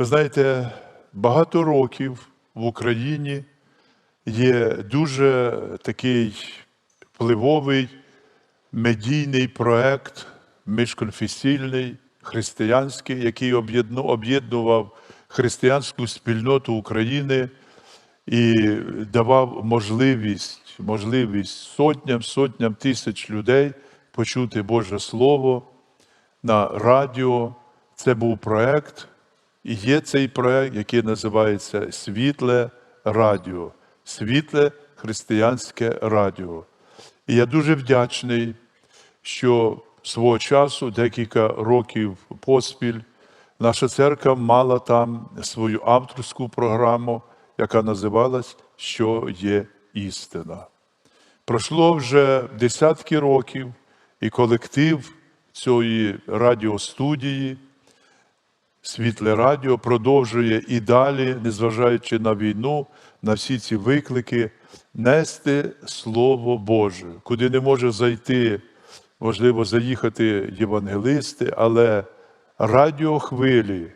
Ви знаєте, багато років в Україні є дуже такий впливовий медійний проект міжконфесійний, християнський, який об'єдну- об'єднував християнську спільноту України і давав можливість, можливість сотням, сотням тисяч людей почути Боже Слово на радіо. Це був проект, і є цей проект, який називається Світле Радіо, Світле Християнське Радіо. І я дуже вдячний, що свого часу, декілька років поспіль, наша церква мала там свою авторську програму, яка називалась Що є істина. Пройшло вже десятки років, і колектив цієї радіостудії, Світле Радіо продовжує і далі, незважаючи на війну, на всі ці виклики, нести Слово Боже, куди не може зайти, можливо, заїхати євангелисти, але радіохвилі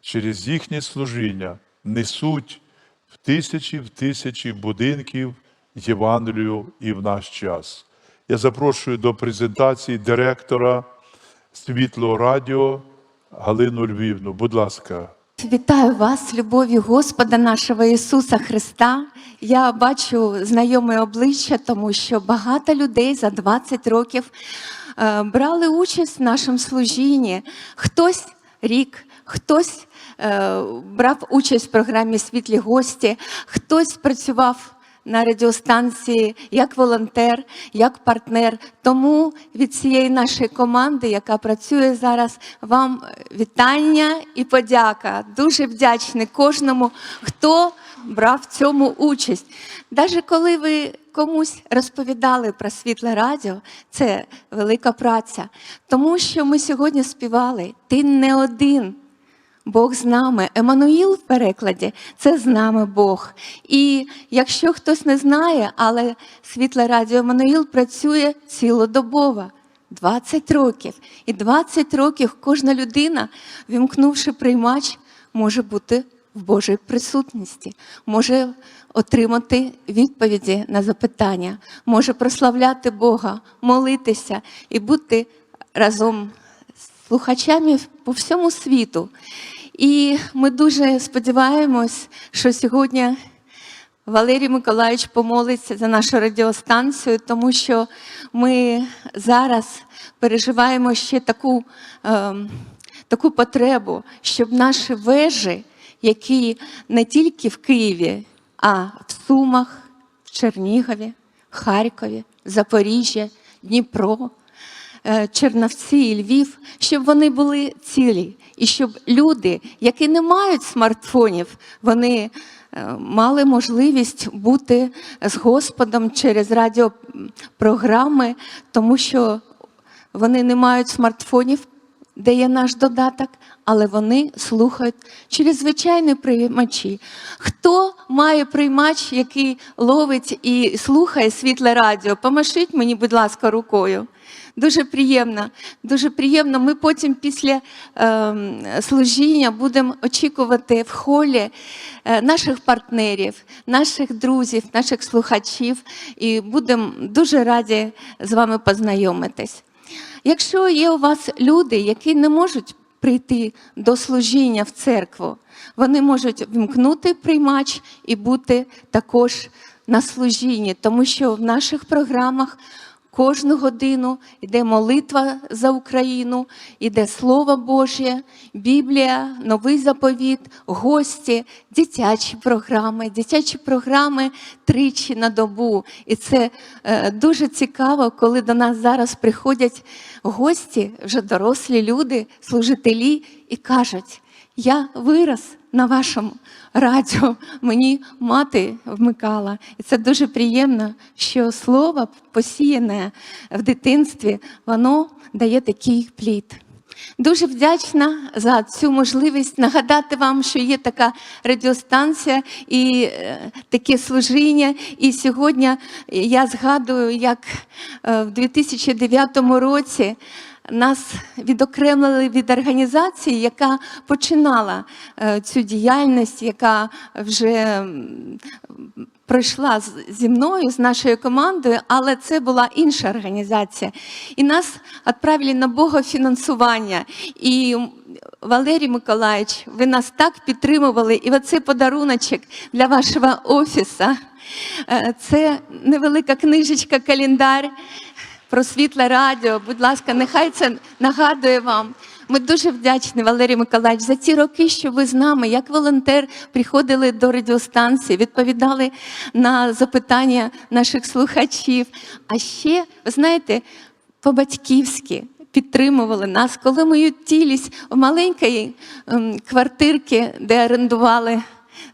через їхнє служіння несуть в тисячі в тисячі будинків Євангелію і в наш час. Я запрошую до презентації директора Світлого Радіо Галину Львівну. Будь ласка. Вітаю вас, любов'ю Господа нашого Ісуса Христа. Я бачу знайоме обличчя, тому що багато людей за 20 років е, брали участь в нашому служінні. Хтось рік, хтось е, брав участь в програмі Світлі гості, хтось працював на радіостанції як волонтер, як партнер. Тому від цієї нашої команди, яка працює зараз, вам вітання і подяка. Дуже вдячний кожному, хто брав в цьому участь. Навіть коли ви комусь розповідали про світле радіо, це велика праця. Тому що ми сьогодні співали Ти не один. Бог з нами. Еммануїл в перекладі це з нами Бог. І якщо хтось не знає, але світле радіо Еммануїл працює цілодобово. 20 років. І 20 років кожна людина, вімкнувши приймач, може бути в Божій присутності, може отримати відповіді на запитання, може прославляти Бога, молитися і бути разом з слухачами по всьому світу. І ми дуже сподіваємось, що сьогодні Валерій Миколаївич помолиться за нашу радіостанцію, тому що ми зараз переживаємо ще таку, ем, таку потребу, щоб наші вежі, які не тільки в Києві, а в Сумах, в Чернігові, Харкові, Запоріжжя, Дніпро, е, Чернівці і Львів, щоб вони були цілі, і щоб люди, які не мають смартфонів, вони е, мали можливість бути з Господом через радіопрограми, тому що вони не мають смартфонів, де є наш додаток, але вони слухають через звичайні приймачі. Хто має приймач, який ловить і слухає світле радіо? Помашіть мені, будь ласка, рукою. Дуже приємно. Дуже приємно. Ми потім після е, служіння будемо очікувати в холі е, наших партнерів, наших друзів, наших слухачів, і будемо дуже раді з вами познайомитись. Якщо є у вас люди, які не можуть прийти до служіння в церкву, вони можуть вмкнути приймач і бути також на служінні, тому що в наших програмах кожну годину йде молитва за Україну, йде Слово Боже, Біблія, Новий заповіт, гості, дитячі програми, дитячі програми тричі на добу. І це е, дуже цікаво, коли до нас зараз приходять гості, вже дорослі люди, служителі, і кажуть: я вирос на вашому радіо, мені мати вмикала. І це дуже приємно, що слово посіяне в дитинстві, воно дає такий плід. Дуже вдячна за цю можливість нагадати вам, що є така радіостанція і е, таке служіння. І сьогодні я згадую, як е, в 2009 році нас відокремили від організації, яка починала е, цю діяльність, яка вже пройшла зі мною, з нашою командою, але це була інша організація. І нас відправили на богофінансування. І Валерій Миколаївич, ви нас так підтримували, і оцей подаруночок для вашого офісу. е, Це невелика книжечка, календар про світле радіо. Будь ласка, нехай це нагадує вам. Ми дуже вдячні, Валерій Миколаївич, за ці роки, що ви з нами, як волонтер, приходили до радіостанції, відповідали на запитання наших слухачів. А ще, ви знаєте, по-батьківськи підтримували нас, коли ми ютілись в маленькій ем, квартирці, де орендували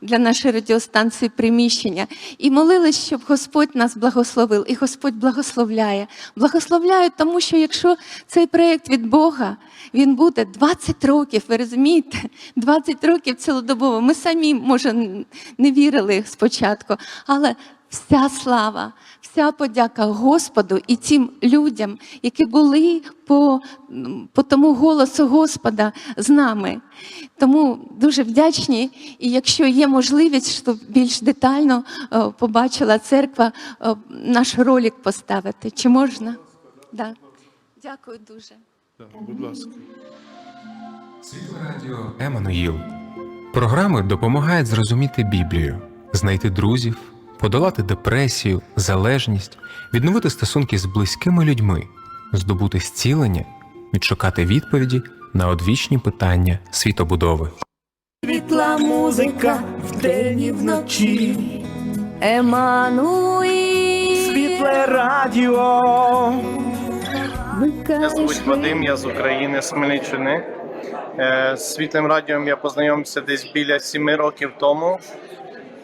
для нашої радіостанції приміщення, і молились, щоб Господь нас благословив. І Господь благословляє. Благословляє, тому що якщо цей проєкт від Бога, він буде 20 років, ви розумієте? 20 років цілодобово. Ми самі, може, не вірили спочатку, але вся слава, вся подяка Господу і тим людям, які були по, по тому голосу Господа з нами. Тому дуже вдячні. І якщо є можливість, щоб більш детально е, побачила церква, е, наш ролик поставити. Чи можна? Да. Дякую дуже. Так, будь ласка. Світло радіо Еммануїл. Програми допомагають зрозуміти Біблію, знайти друзів, подолати депресію, залежність, відновити стосунки з близькими людьми, здобути зцілення, відшукати відповіді на одвічні питання світобудови. Світла музика вдень і вночі, Еммануїл. світле радіо. Мене звуть Вадим, я з України, з Хмельниччини. Е, З світлим радіом я познайомився десь біля сіми років тому.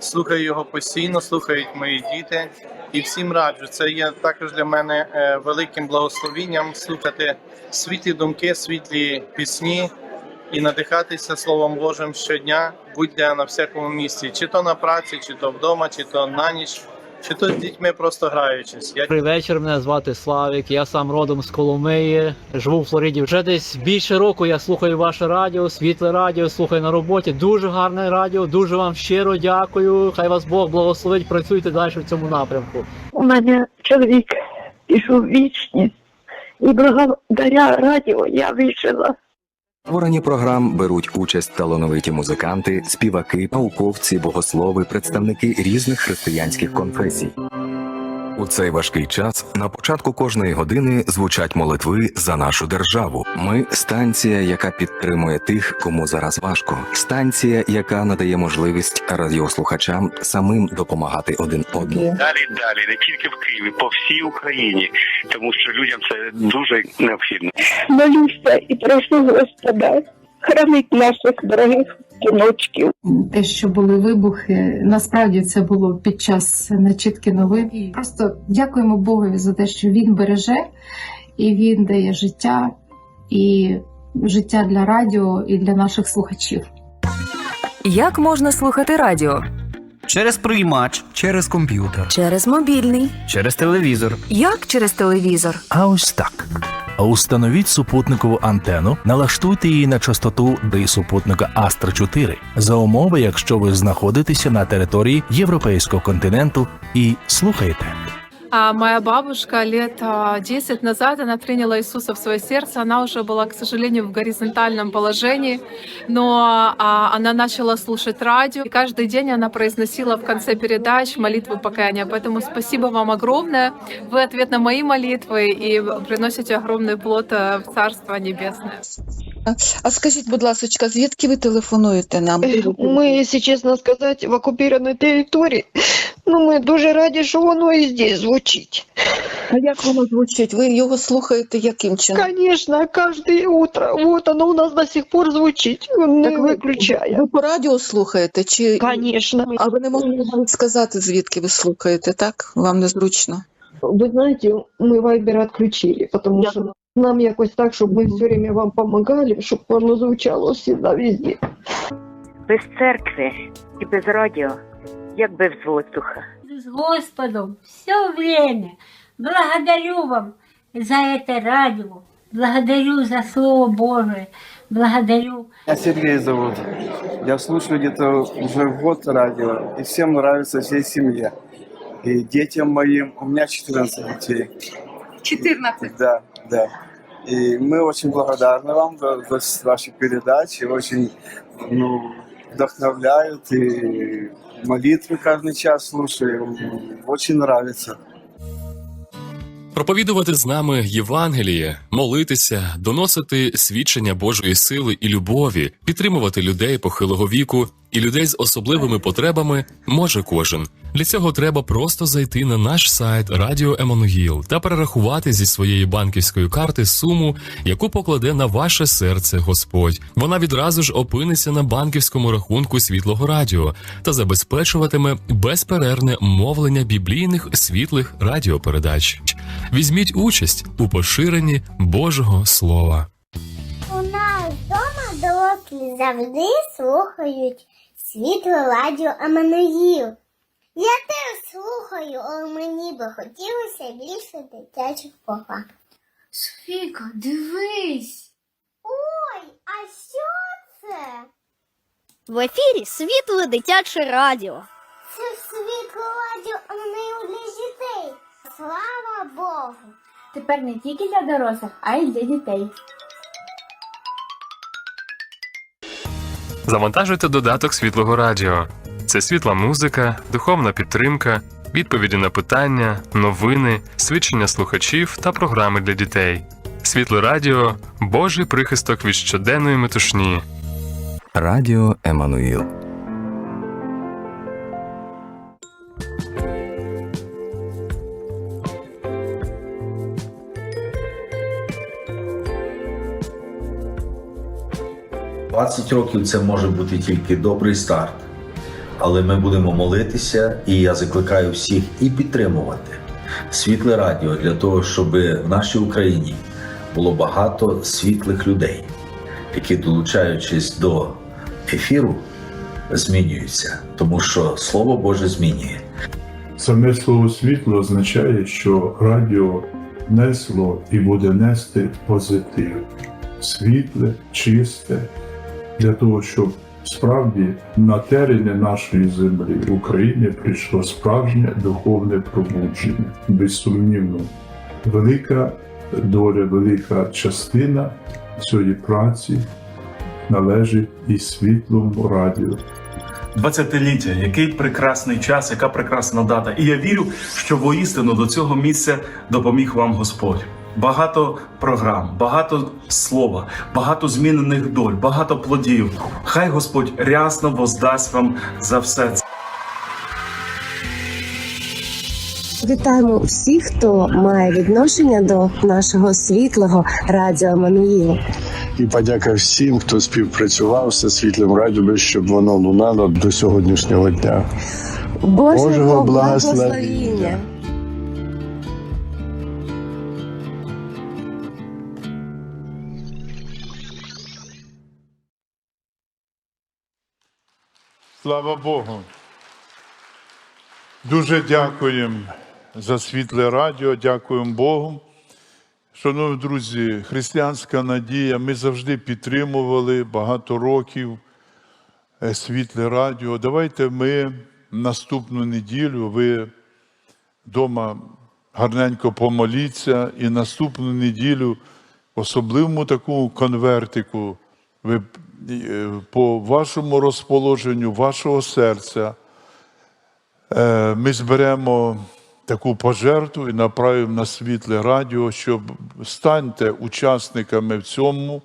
Слухаю його постійно, слухають мої діти. І всім раджу. Це є також для мене е, великим благословінням слухати світлі думки, світлі пісні і надихатися Словом Божим щодня, будь-де на всякому місці, чи то на праці, чи то вдома, чи то на ніч, чи то з дітьми просто граючись. Я Добрий вечір, мене звати Славік. Я сам родом з Коломиї, живу в Флориді. Вже десь більше року я слухаю ваше радіо, світле радіо, слухаю на роботі. Дуже гарне радіо. Дуже вам щиро дякую. Хай вас Бог благословить. Працюйте далі в цьому напрямку. У мене чоловік пішов вічність, і благодаря радіо я вижила. Створенні програм беруть участь талановиті музиканти, співаки, науковці, богослови, представники різних християнських конфесій. У цей важкий час на початку кожної години звучать молитви за нашу державу. Ми станція, яка підтримує тих, кому зараз важко. Станція, яка надає можливість радіослухачам самим допомагати один одному. Далі, далі, не тільки в Києві, по всій Україні, тому що людям це дуже необхідно. Молюся і прошу Господа хранить наших дорогих кіночків. те, що були вибухи, насправді це було під час начітки новин. І просто дякуємо Богові за те, що він береже і він дає життя і життя для радіо і для наших слухачів. Як можна слухати радіо? Через приймач, Через комп'ютер. Через мобільний. через телевізор. Як через телевізор? А ось так. Установіть супутникову антенну, налаштуйте її на частоту ди супутника Астра 4 за умови, якщо ви знаходитеся на території європейського континенту і слухаєте. А моя бабушка лет а, 10 назад, она приняла Иисуса в свое сердце. Она уже была, к сожалению, в горизонтальном положении, но а, она начала слушать радио. И каждый день она произносила в конце передач молитву покаяния. Поэтому спасибо вам огромное. Вы ответ на мои молитвы и приносите огромный плод э, в Царство Небесное. А скажіть, будь ласка, звідки ви телефонуєте нам? Ми, якщо чесно сказати, в окупованій території. Ну, ми дуже раді, що воно і здесь звучить. А як воно звучить? Ви його слухаєте яким чином? Конечно, кожне утро. Вот оно у нас до сих пор звучить. Не Так ви- виключає. Ви по радіо слухаєте? Чи... Конечно. А ви не можете навіть сказати, звідки ви слухаєте, так? Вам незручно. Ви знаєте, ми Вайбер відключили, тому що нам якось так, щоб ми все время вам помогали, щоб воно звучало всегда везде. Без церкви і без радіо, як без воздуха. С Господом все время. Благодарю вам за это радио, Благодарю за Слово Божие. Благодарю. Меня Сергей зовут. Я слушаю где-то уже год радио, и всем нравится, всей семье. И детям моим, у меня 14 детей. 14. Да, да. И мы очень благодарны вам за, за ваши передачи, очень ну, вдохновляют, и молитвы каждый час слушаю, очень нравится. Проповідувати з нами Євангеліє, молитися, доносити свідчення Божої сили і любові, підтримувати людей похилого віку і людей з особливими потребами може кожен. Для цього треба просто зайти на наш сайт Радіо Еммануїл та перерахувати зі своєї банківської карти суму, яку покладе на ваше серце Господь. Вона відразу ж опиниться на банківському рахунку світлого радіо та забезпечуватиме безперервне мовлення біблійних світлих радіопередач. Візьміть участь у поширенні Божого Слова. У нас вдома дорослі завжди слухають світло радіо Амануїл. Я теж слухаю, але мені би хотілося більше дитячих програм. Софіка, дивись. Ой, а що це? В ефірі світле дитяче радіо. Це світло радіо Амануїл для дітей. Слава Богу. Тепер не тільки для дорослих, а й для дітей. Завантажуйте додаток світлого радіо. Це світла музика, духовна підтримка, відповіді на питання, новини, свідчення слухачів та програми для дітей. Світле радіо Божий прихисток від щоденної метушні. Радіо Еммануїл. – 20 років це може бути тільки добрий старт. Але ми будемо молитися, і я закликаю всіх і підтримувати світле радіо для того, щоб в нашій Україні було багато світлих людей, які, долучаючись до ефіру, змінюються, тому що Слово Боже змінює. Саме слово світло означає, що радіо несло і буде нести позитив, світле, чисте, для того, щоб справді на терені нашої землі в Україні прийшло справжнє духовне пробудження. Безсумнівно, велика доля, велика частина цієї праці належить і світлому радіо. 20-ліття, який прекрасний час, яка прекрасна дата. І я вірю, що воістину до цього місця допоміг вам Господь. Багато програм, багато слова, багато змінених доль, багато плодів. Хай Господь рясно воздасть вам за все це. Вітаємо всіх, хто має відношення до нашого світлого радіо Мануїл. І подяка всім, хто співпрацював з світлим радіо, щоб воно лунало до сьогоднішнього дня. Божого, Божого благословіння. Слава Богу. Дуже дякуємо за світле радіо, дякуємо Богу. Шановні друзі, християнська надія, ми завжди підтримували багато років е, світле радіо. Давайте ми наступну неділю, ви вдома гарненько помоліться і наступну неділю, особливому такому конвертику, ви по вашому розположенню, вашого серця, е, ми зберемо таку пожертву і направимо на світле радіо, щоб станьте учасниками в цьому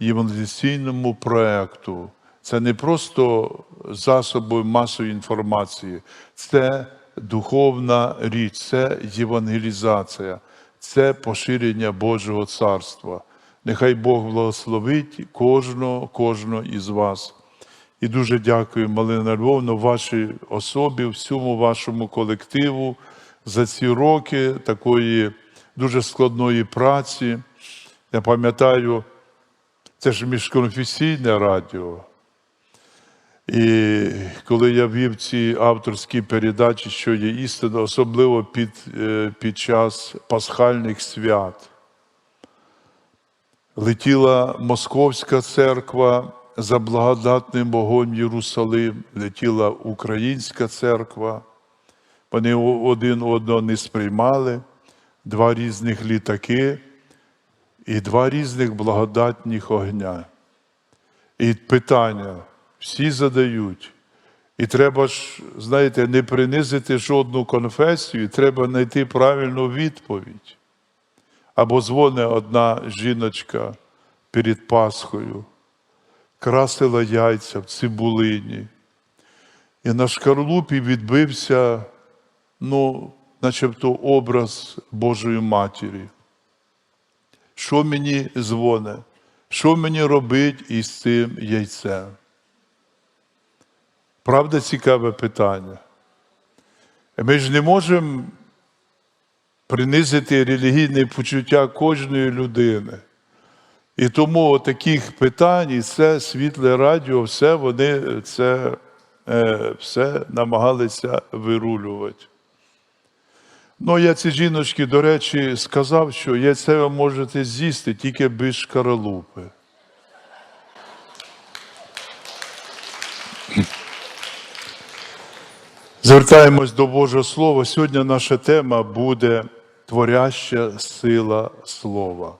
євангелізаційному проєкту. Це не просто засоби масової інформації, це духовна річ, це євангелізація, це поширення Божого царства. Нехай Бог благословить кожного, кожного із вас. І дуже дякую, Малина Львовна, вашій особі, всьому вашому колективу за ці роки такої дуже складної праці. Я пам'ятаю, це ж міжконфесійне радіо. І коли я вів ці авторські передачі, що є істина, особливо під, е, під час пасхальних свят. Летіла Московська церква за благодатним Богом Єрусалим, летіла Українська церква. Вони один одного не сприймали, два різних літаки і два різних благодатних огня. І питання всі задають. І треба ж, знаєте, не принизити жодну конфесію, треба знайти правильну відповідь. Або дзвоне одна жіночка перед Пасхою, красила яйця в цибулині. І на шкарлупі відбився, ну, начебто образ Божої Матері. Що мені дзвоне? Що мені робить із цим яйцем? Правда, цікаве питання. Ми ж не можемо принизити релігійне почуття кожної людини. І тому таких питань, і це світле радіо, все вони це е, все намагалися вирулювати. Ну, я цій жіночці, до речі, сказав, що яйце ви можете з'їсти тільки без шкаралупи. Звертаємось до Божого Слова. Сьогодні наша тема буде творяща сила слова.